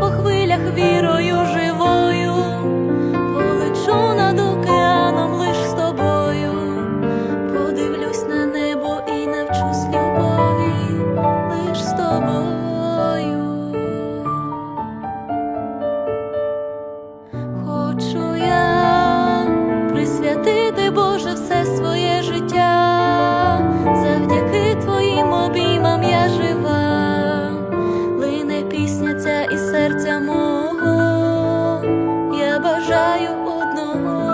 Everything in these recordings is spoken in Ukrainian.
по хвилях вірою жив. Одного,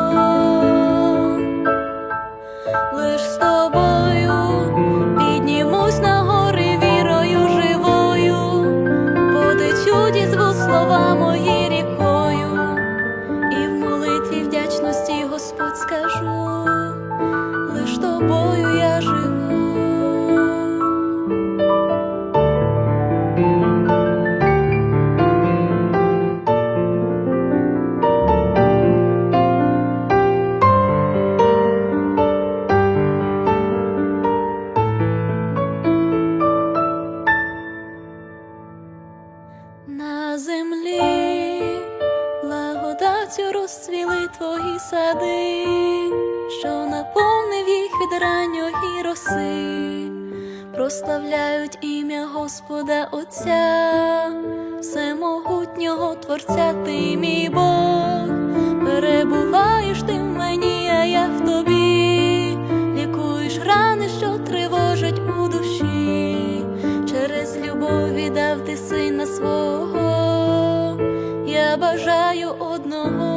землі. Благодаттю розцвіли твої сади, що наповнив їх від ранньої роси, прославляють ім'я Господа Отця, всемогутнього Творця, ти мій Бог, перебуваєш ти в мені, а я в тобі, лікуєш рани, що тривожать у душі, через любов віддав ти сина свого, я бажаю одного,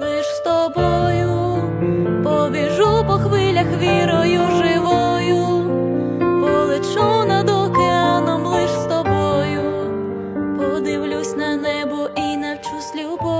лиш з тобою побіжу по хвилях вірою живою, полечу над океаном лиш з тобою, подивлюсь на небо і навчусь любов.